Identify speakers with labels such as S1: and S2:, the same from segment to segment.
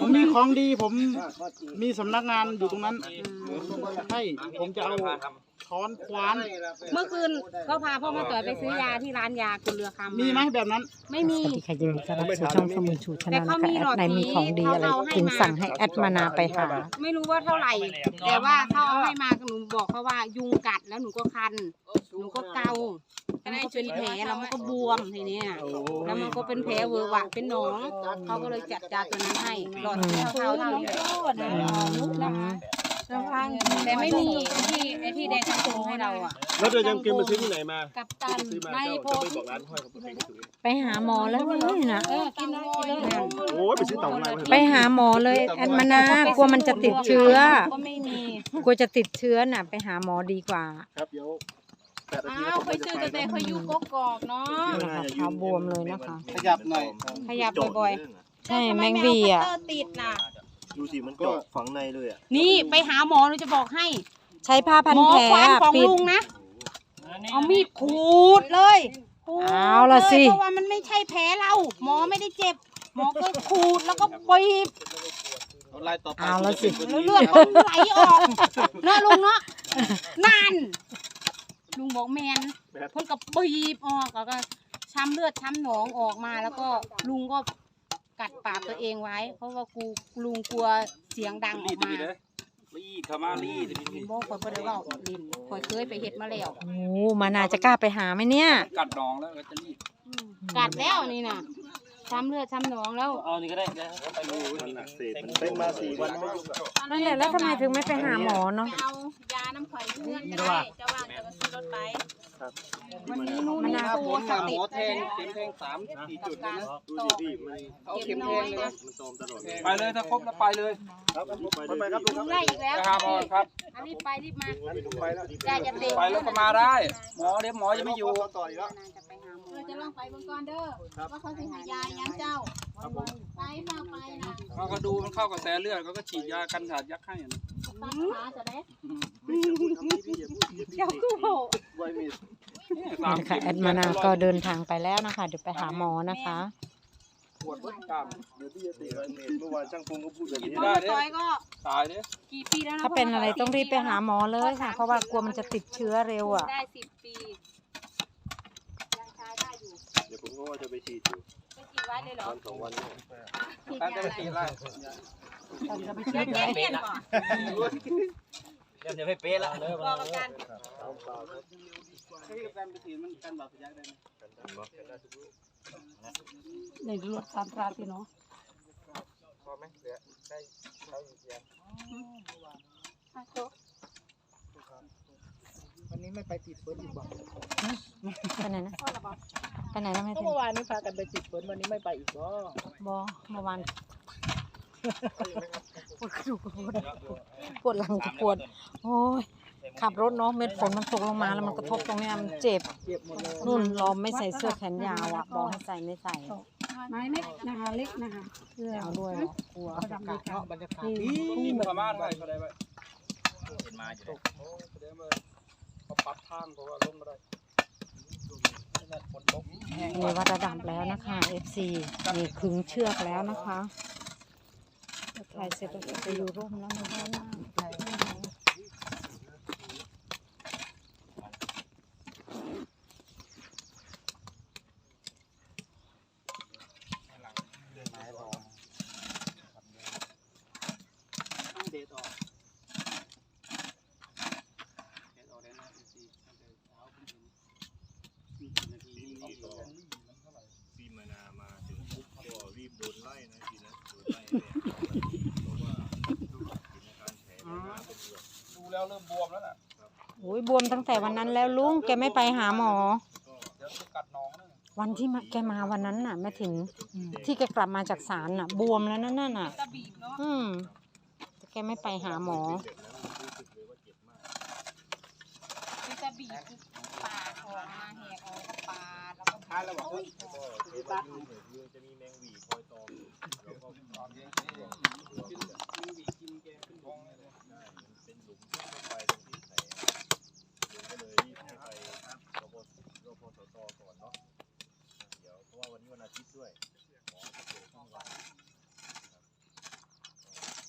S1: ผมมีของดีผมมีสำนักงานอยู่ตรงนั้นใช่ผมจะเอาค้อนคว้าน
S2: เมื่อคืนก็พาพ่อมาต่อยไปซื้อยาที่ร้านยาคุณเรือคำ
S1: มีไหมแบบนั้น
S2: ไม่มี
S3: สวัสดีค่ะยินดีต้อนรับสู่ช่องสมุนชูช
S2: แต่
S3: นะ
S2: เขา
S3: นะคะ
S2: มี
S3: แอ
S2: หลอ
S3: ด
S2: ด
S3: ในมีของดีอะไร
S2: เขาเอาให้
S3: จึง
S2: มา
S3: สั่งให้แอดมานาไปหา
S2: ไม่รู้ว่าเท่าไหร่ แต่ว่าเขาเอาให้มาหนูบอกเขาว่ายุงกัดแล้วหนูก็คัน หนูก็เกา แล้วมันก็เป็นแผลแล้วมันก็บวมทีเนี้ยแล้วมันก็เป็นแผลเวอะหวะเป็นหนองเขาก็เลยจัดยาตัวนั้นให้หลอดที่เท่าๆเท่านี้แต่ไม่มีไอ้ที่ไอ้ที่แดงส่งให้เราอะ
S4: แล้วเดี๋ยวยังกินมาซื้อที่ไหนมา
S2: กับตัน
S4: ซื้อมา
S2: ใน
S4: เจ้า
S2: โพ
S4: เจ้าไม่บอกร้านห้อยเขาไปซื้อที่
S3: ไปหาหมอแล้วเลยนะ
S2: เออกินเลยกินเลย
S4: โอ้ยไปซื้อเต่าอะไรมา
S3: ไปหาหมอเลยแอดมานากลัวมันจะติดเชื้อ
S2: ก็ไม่มี
S3: กลัวจะติดเชื้อน่ะ ไปหาหมอดีกว่า
S4: ครับเดี๋ยวแปดนาที
S2: อ้าวเคยซื้อแต่แต่เคยอยู่กกอกเนาะ
S3: นี่นะคะเขาบวมเลยนะคะ
S1: ขยับหน่อย
S2: ขยับบ่อย
S3: ใช่แมงวีอะ
S2: แต่ทำไไม่เอาคัตเตอร์ติดน่ะ
S4: ดูสิมันเจาะฝังในเลยอะ
S2: นี่ไปหาหมอหนูจะบอกให้
S3: ใช้ผ้าพัน
S2: หมอ
S3: แผล
S2: ควานของ
S3: ปิด
S2: ลุงนะ เอามีดขูดเลยขูด
S3: เอาละสิ
S2: เพราะว่ามันไม่ใช่แผลเรา หมอไม่ได้เจ็บ หมอก็ขูดแล้วก็บีบ
S1: ไล่ต่อไป
S3: เอาละสิ
S2: แล้วเลือดก็ไหลออกเนาะลุงเนาะนั่น ลุงบอกแมนเพิ่นก็บีบออกแล้วก็ช้ำเลือดช้ำหนองออกมาแล้วก็ลุงก็กัดปากตัวเองไว้ เพราะว่ากูลุงกลัวเสียงดังออกมา
S5: รีดเข้ามารีด
S2: บอกข่อยบ่ได้เว้าลิ้นข่อยเคยไปเฮ็ดมาแล้ว
S3: โอ้มานาจะกล้าไปหาไหมเนี่ย
S5: กัดน้องแล้วก็จะรีด
S2: กัดแล้วนี่น่ะ ช้ำเลือดช้ำหนองแล้ว
S5: เอานี่ก็ได้นะไปดู
S4: มันอักเสบมันเป็นมาสี่วันแล้ว
S3: นั่นแหละแล้วทำไมถึงไม่ไปหาหมอเนาะ
S2: ไปเอายาน้ำข่อยเพื่อนก็ได้จะวางจะซื้อรถไปวันนี้นู่น
S3: มัน
S2: นี่
S3: น่า
S2: ตัวสติด
S1: แทงเข็มแทงสามสี่จุดเลยนะ
S4: ดูสิพี่มัน
S1: เอาเข็มแทงเลย
S4: มันตอมตลอด
S5: ไปเลยถ้าครบแล้วไปเลย
S4: ครับไปไปครับลุงครับ
S2: ไล่อีกแล้ว
S5: นะครับพอครับ
S2: อันนี้ไปรีบมา
S4: ไปแล้ว
S2: ยาจะเตะ
S5: ไปแล้วก็มาได้ หมอเดี๋ยวหมอจะไม่อยู่
S4: ต่ออีกแล้ว
S2: จะไปหาหมอ
S6: เราจะลองไปเบิ่งก่อนเด้อว่าเขาสิให้ยายังเจ้าไปมาไปนะ
S5: เขาก็ดูมันเข้ากระแสเลือดเขาก็ฉีดยากันสาดยักษ์ให้นะ
S6: ตัดขาจะได้
S2: เจ้าคือโห
S4: ไวมีด
S5: สาม
S3: นี่นะ
S5: เข็
S3: คะ
S5: ม
S3: แอดมานาก็เดินทางไปแล้วนะคะ เดี๋ยวไปหาหมอนะคะ
S5: ปวดวัดกล้าม
S4: เดี๋ยวพี่จะตีไวมีดเมื่อวานช่างพงก็พูดแบบนี้
S2: พ่อมาต่อยก็
S5: ตายเด้
S2: กี่ปีแล้วนะ
S3: ถ้าเป็นอะไรต้องรีบไปหาหมอเลยค่ะ เพราะว่ากลัวมันจะติดเชื้อเร็วอะ
S2: ได้สิบปียังใช้ได้อยู่
S4: เดี๋ยวผมก็ว่าจะไปฉีดอยู่
S2: ไปฉีดไว้เลยเหรอ
S4: วันสองวันเนี่ย
S2: ฉีด
S5: ตั้ง
S2: ยา
S5: จะ
S2: อะ
S5: ไป
S2: ไร
S5: ฉีดอะไร
S2: ยาแก้เลี่ยนก่อน
S5: เดี๋ยวจะไม่เป๊ะละ
S2: บอกกับกัน
S1: ที่กับการไปฉีดมันกันบาดทะยักได้ไหม
S2: ในรถตามตราสิเนาะ
S5: พอไหมเหลือได้ใช้อีกอย่าง
S1: วัน นี้ไม่ไปติดเฟิร์สอีกบ่
S3: ไปไหนนะไปไหนนะแม่
S1: ก็
S3: ทิน
S1: เมื่อวานนี้พากันไปติดเฟิร์สวันนี้ไม่ไปอีกบ่
S3: บอเมื่อวานปวดกระดูกปวดปวดหลังปวดโอ้ยขับรถเนาะเม็ดฝนมันตกลงมาแล้วมันกระทบตรงเนี้ยมันเจ็บ
S1: เจ็บหมดเลย
S3: นุ่นเราไม่ใส่เสื้อแขนยาวอะบอกให้ใส่ไม่ใส่
S2: ไม้เล็กนะคะเล็กนะคะเพื่อ
S3: เอาด้วยเหรอกลัว
S1: บรรยากาศเนาะบรรยากาศดี
S5: นี่มันสามารถได้เขาได้ไหมเป็นมาอยู่ โอ้แสดงว่าเขาปรับทางเพราะว่าลงมาได้ฝนตก
S3: นี่วัดระดับแล้วนะคะ FC นี่ขึงเชือกแล้วนะคะถ่ายเสร็จแล้วก็ไปอยู่ร่มแล้วไม่ได้นะ
S1: เดทออกเดทออกได้นะสี่ตั้งแต่เช้าขึ้นถึงสี่สิบ นาทีนี่นี่
S4: พี่มานามาถึงปุ๊บก็รีบโดนไล่นะทีนะโดนไล่เลยเพราะว่าอาการแผลในหน้าเป็นเลือด
S5: ดูแล้วเริ่มบวมแล้วน่ะ
S3: โอ้ยบวมตั้งแต่วันนั้นแล้วลุงแกไม่ไปหาหมอ
S5: เดี๋ยวจะกัดน้องนะ
S3: วันที่มาแกมาวันนั้นน่ะแม่ถิ่นที่แกกลับมาจากศาลน่ะ บวมแล้วนั่นน่ะ
S2: ตะบีบเนาะ
S3: อืมแต่แกไม่ไปหาหมอ
S2: คือ แล้ว
S1: บอก
S4: ว่าบ้านมันจะมีแมงวีคอยตอมแล้วก็ตอมแม
S1: งวีกินแกขึ้นบงเลย
S4: ใช่มันเป็นหลุมที่ไปตรงที่ไหนผมก็เลยรีบให้ไปรพรพสตก่อนเนาะเดี๋ยวเพราะว่าวันนี้วันอาทิตย์ด้วยหมอจะเปิดช่องวัน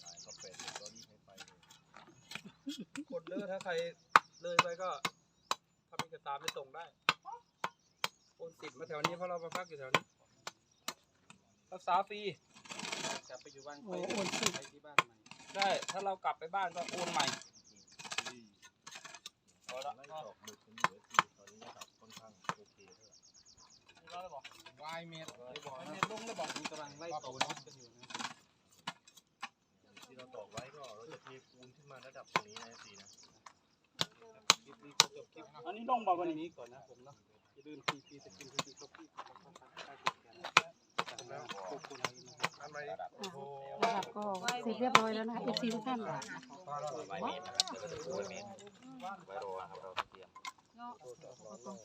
S5: ขายกา
S4: แฟก็รีบให้ไปเลย
S5: กดเลิถ้าใครเลยไปก็ทำเอกสามไปส่งได้ โอนสิทธิ์มาแถวนี้เพราะเรามาพักอยู่แถวนี้รักษาฟรีกลับไปอยู่บ้านไปโอนสิทธิ์ไปที่บ้านใหม่ใช่ถ้าเรากลับไปบ้านก็โอนใหม่
S4: พอละไล่ตอกหมึกเป็นเหลือสี่ตอนนี้นะครับค่อนข้างโอเคเท่าไหร่
S5: วายเมตรบอกเมตรลงแล้วบอกมีกำลังไล่ตบน็อตกันอยู่นะ
S4: ที่เราตอกไว้ก็เราจะเทปูนขึ้นมาระดับตรงนี้นะสีนะ
S5: คลิปนี้ก็จบคลิป
S7: อันนี้ต้องบอกวัน
S5: วัน
S7: นี้
S5: นี้ก่อนนะผมเนาะ อย่าลืมทีพีสกินทีพีคอฟฟี่แล้วขอบคุณนะครับทำไมโอ้โห
S6: นะครับก็เสร็จเรียบร้อยแล้วนะคะ FC ทุกท่าน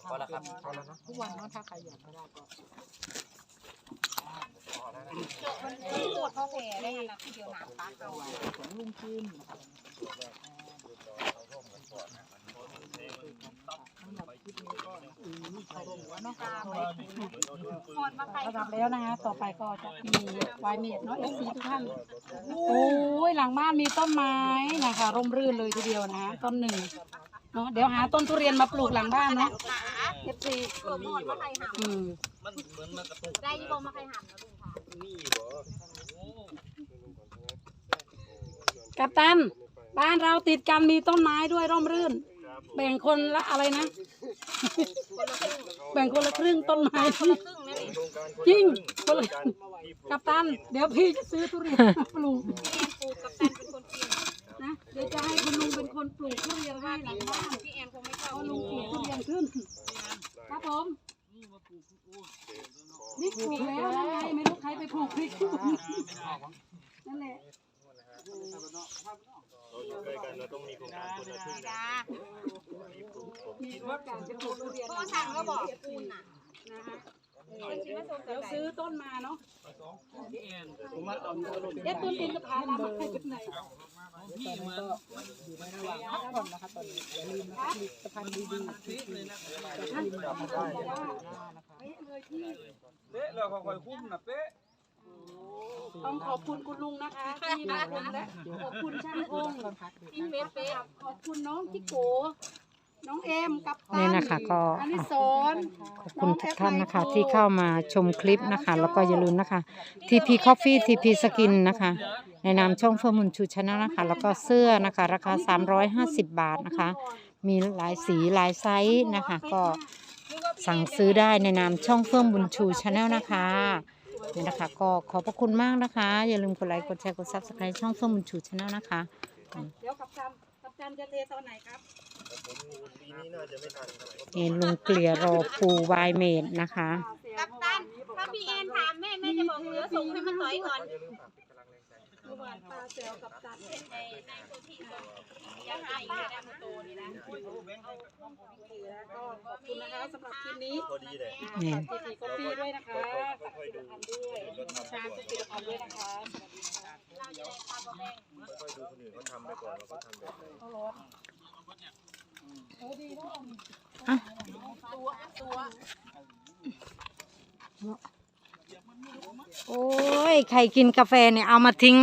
S5: พอแล้วครับพอแล้วนะ
S6: ทุกวันเนาะถ้าใครอยากก็ได้ก็
S2: ปวดท้องแผลได้ไงนะที่เดียวน้ำตาเอา
S6: ลุงจิ มระดับแล้วนะคะต่อไปก็จะมีวายเมดเนาะ FC ทุกท่านโอ้ยหลังบ้านมีต้นไม้นะคะร่มรื่นเลยทีเดียวนะคะต้นหนึ่งเนาะเดี๋ยวหาต้นทุเรียนมาปลูกหลังบ้านนะ FC
S2: ตัวหมดมาใครหาม
S6: อืม
S5: มันเหมือนมันกระตุก
S2: ได้ยี่บอกมาใครหามนะลุงค่ะ
S5: นี่บ่
S6: กัปตัน บ้านเราติดกันมีต้นไม้ด้วยร่มรื่น แบ่งคนละอะไรนะ แบ่งคนละครึ่งต้นไม้
S2: ครึ่งนะนี่
S4: โครงการคน
S6: จริง
S4: ค
S6: คนน
S4: ละ
S6: ละ
S4: ครึ่งที่ปลู
S6: กัปตัน เดี๋ยวพี่จะซื้อทุเรียนมาปลูก
S2: พี่แอนปลูกกับตันเป็นคนกิน
S6: นะเดี๋ยวจะให้คุณลุงเป็นคนปลูกทุเรียนให้หลังบ้าน
S2: พี่แอนคงไม่ชอบ
S6: เพราะลุงปลูกทุเรียนขึ้นครับผมนี่ปลูกแล้วนั่นไงไม่รู้ใครไปปลูกพริกนั่นแหละ
S4: เราอยู่ใกล้กันเราต้องมีโครงการคนละครึ่งนะ
S2: จ้า
S4: ที่ปลูกผม
S6: มีรถการจะปลูกทุเรียน
S2: พ่อสั่งก็บอกปูนน่ะ
S6: นะคะเดี๋ยวซื้อต้นมาเนาะ
S7: ผมว่าเอานี้ก็ลง
S6: เอ๊ะต้นอินทผลัมมาให้เป็นไหน
S5: พี่มัน
S7: อยู่ในระหว่างพักผ่อนนะครับตอนนี้อย่าลืมนะครับผลิตภัณฑ์ดี
S5: เลยนะ
S6: ท่านบอกว่าเป๊ะเลยพี่
S5: เป๊ะเลยค่อยๆคุ้มนะเป๊ะ
S6: ต้องขอบคุณคุณลุงนะคะที่มาชมและขอบคุณช่างพงษ์
S2: อินเวสเป๊ะ
S6: ขอบคุณน้องจิโกน้องเอ็มกับตั
S3: นี่นะคะก็
S6: อันนี้สอน
S3: ขอบคุณทุกท่านนะคะ ที่เข้ามาชมคลิปนะคะ แล้วก็อย่าลืมนะคะ TP Coffee TP Skin นะคะ ในนามช่องเฟอร์มุนชูชนะนะคะ แล้วก็เสื้อนะคะ ราคา 350 บาทนะคะ มีหลายสีหลายไซส์นะคะ ก็สั่งซื้อได้ในนามช่องเฟื่องบุญชูชาแนลนะคะ นี่นะคะ ก็ขอบพระคุณมากนะคะ อย่าลืมกดไลค์กดแชร์กดซับสไครต์ช่องเฟื่องบุญชูชาแนลนะคะ
S6: เดี๋ยวกับจันกับจันจะเทตอนไหนครับ
S4: ผมปีนี้น่าจะไม่ทันครับ
S3: นี่ลุงเกลี่ยรอปูวายเมดนะคะ
S2: กับตันถ้าพี่แอนถามแม่แม่จะบอกเหลือส่งให้มันต่อยก่อน
S6: เมื่อว วานตาแซวกับจัน
S2: ในในตัวที่ย่าให้อย่าได้มาโตนี่นะ
S6: ก็ขอบคุณนะคะสำหรับคลิปนี้
S4: พอดีเลย
S3: นี่
S6: ทีทีกาแฟด้วยนะคะ
S4: ค่อยๆดู
S6: ทำด้วยชาติติดพันด้วยนะคะสวัสดีค่ะ
S2: เราจะได้ทำบอกแม่
S4: ค่อยดูคนอื่นเขาทำไปก่อนเราก็ทำแบบนี้
S6: เขาร้อนโอ้ดีเนาะ
S2: ตัวตัว
S3: โอ้ย ใครกินกาแฟเนี่ย เอามาทิ้ง